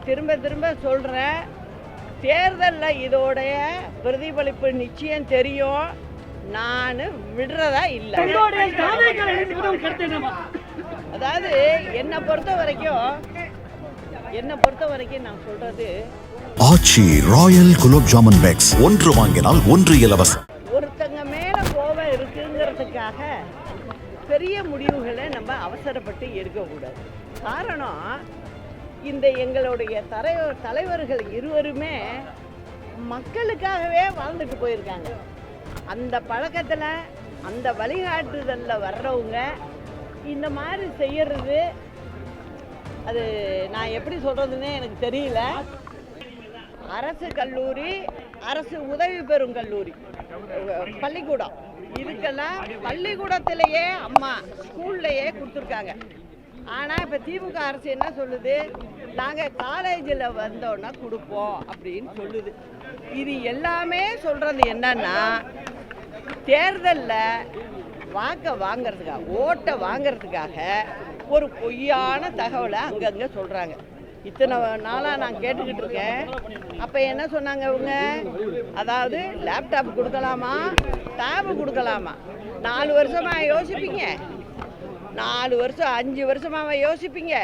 நான் திரும்ப திரும்ப சொல்கிறேன் தேர்தலில் இதோடைய பிரதிபலிப்பு நிச்சயம் தெரியும். நான் விடுறதா இல்லை? அதாவது என்னை பொறுத்த வரைக்கும் என்னை பொறுத்த வரைக்கும் நான் சொல்கிறது ஆச்சி ராயல் குலோப் ஜாமுன் பேக்ஸ். ஒன்று வாங்கினால் ஒன்று இலவசம் ஒருத்தங்க மேலே கோபம் இருக்குங்கிறதுக்காக பெரிய முடிவுகளை நம்ம அவசரப்பட்டு எடுக்கக்கூடாது. காரணம் இந்த எங்களுடைய தலைவர் தலைவர்கள் இருவருமே மக்களுக்காகவே வாழ்ந்துட்டு போயிருக்காங்க. அந்த பழக்கத்தில் அந்த வழிகாட்டுதலில் வர்றவங்க இந்த மாதிரி செய்யறது அது நான் எப்படி சொல்கிறதுன்னே எனக்கு தெரியல. அரசு கல்லூரி அரசு உதவி பெறும் கல்லூரி. பள்ளிக்கூடம். இதுக்கெல்லாம் பள்ளிக்கூடத்திலேயே அம்மா ஸ்கூல்லையே கொடுத்துருக்காங்க. ஆனால் இப்போ திமுக அரசு என்ன சொல்லுது? நாங்கள் காலேஜில் வந்தோன்னா கொடுப்போம் அப்படின்னு சொல்லுது. இது எல்லாமே சொல்கிறது என்னன்னா தேர்தலில் வாக்கை வாங்கிறதுக்காக ஓட்டை வாங்கிறதுக்காக ஒரு பொய்யான தகவலை அங்கங்கே சொல்கிறாங்க இத்தனை நாளாக நான் கேட்டுக்கிட்டு இருக்கேன். அப்போ என்ன சொன்னாங்க இவங்க? அதாவது லேப்டாப் கொடுக்கலாமா? டேபு கொடுக்கலாமா? நாலு வருஷமாக யோசிப்பீங்க. நாலு வருஷம் அஞ்சு வருஷமாக யோசிப்பீங்க.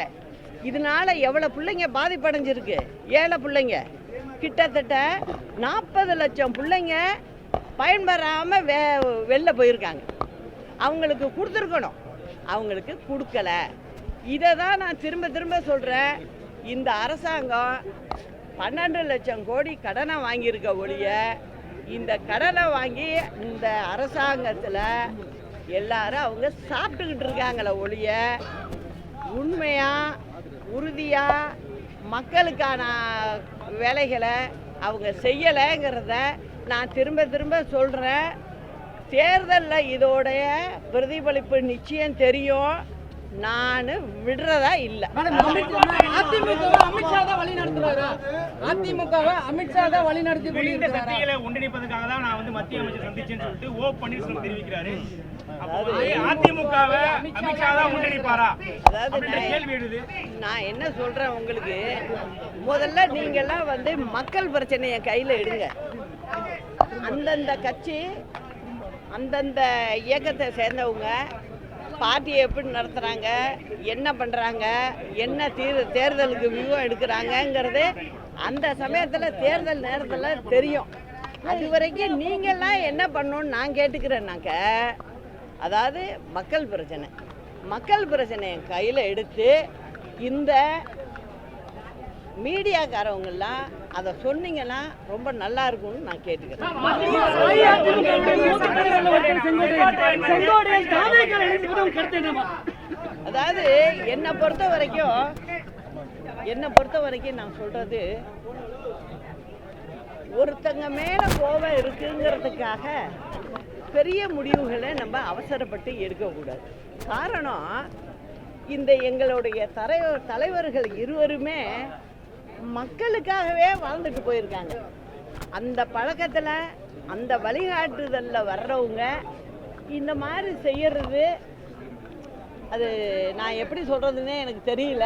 இதனால எவ்வளோ பிள்ளைங்க பாதிப்படைஞ்சிருக்கு? ஏழை பிள்ளைங்க. கிட்டத்தட்ட நாற்பது லட்சம் பிள்ளைங்க பயன்பெறாமல் வே வெளில போயிருக்காங்க. அவங்களுக்கு கொடுத்துருக்கணும். அவங்களுக்கு கொடுக்கல. இதை தான் நான் திரும்ப திரும்ப சொல்கிறேன் இந்த அரசாங்கம் பன்னெண்டு லட்சம் கோடி கடனை வாங்கியிருக்க ஒழிய இந்த கடனை வாங்கி இந்த அரசாங்கத்தில் எல்லாரும் அவங்க சாப்பிட்டுக்கிட்டு இருக்காங்களே ஒழிய உண்மையாக உறுதியாக மக்களுக்கான வேலைகளை அவங்க செய்யலைங்கிறத நான் திரும்ப திரும்ப சொல்கிறேன் தேர்தலில் இதோடைய பிரதிபலிப்பு நிச்சயம் தெரியும். நான் விடுறதா இல்லை. மேடம், அமித்ஷா- தான் வழி நடத்துறாரா அதிமுகவை அமித்ஷா தான் வழி நடத்தி ஒன்றிணைப்பதற்காக தான் மத்திய அமைச்சர் சந்திச்சேன்னு சொல்லிட்டு ஓ பன்னீர்செல்வம் தெரிவிக்கிறாரு. அதிமுகவை அமித்ஷா தான் நான் கேள்வி எழுது. நான் என்ன சொல்கிறேன் உங்களுக்கு? முதல்ல நீங்கள்லாம் வந்து மக்கள் பிரச்சனையை கையில் எடுங்க. அந்தந்த கட்சி அந்தந்த இயக்கத்தை சேர்ந்தவங்க பார்ட்டியை எப்படி நடத்துகிறாங்க என்ன பண்ணுறாங்க என்ன தீர் தேர்தலுக்கு வியூகம் எடுக்கிறாங்கங்கிறது அந்த சமயத்தில் தேர்தல் நேரத்தில் தெரியும். அது வரைக்கும் நீங்கள்லாம் என்ன பண்ணணும்னு நான் கேட்டுக்கிறேன்னாக்க அதாவது மக்கள் பிரச்சனை. மக்கள் பிரச்சனையை கையில் எடுத்து இந்த மீடியாக்காரவங்கெல்லாம் அதை சொன்னீங்கன்னா ரொம்ப நல்லா இருக்கும்னு நான் கேட்டுக்கிறேன்? அதாவது என்னை பொறுத்த வரைக்கும் என்னை பொறுத்த வரைக்கும் நான் சொல்கிறது ஒருத்தங்க மேலே கோபம் இருக்குங்கிறதுக்காக பெரிய முடிவுகளை நம்ம அவசரப்பட்டு எடுக்கக்கூடாது. காரணம் இந்த எங்களுடைய தலைவர் தலைவர்கள் இருவருமே மக்களுக்காகவே வாழ்ந்துட்டு போயிருக்காங்க. அந்த பழக்கத்தில் அந்த வழிகாட்டுதலில் வர்றவங்க இந்த மாதிரி செய்யறது அது நான் எப்படி சொல்கிறதுன்னே எனக்கு தெரியல.